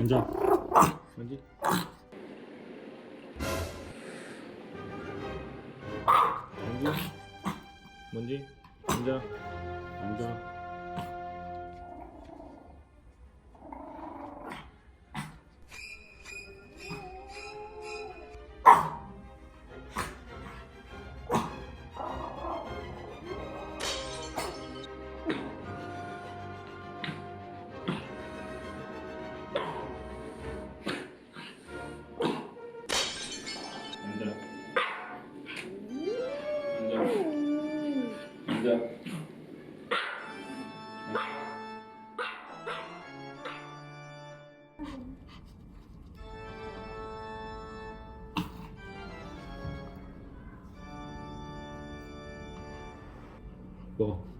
앉아. 뭔지? 뭔지? 앉아. 앉아. 앉아. 먹어.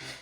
Yeah.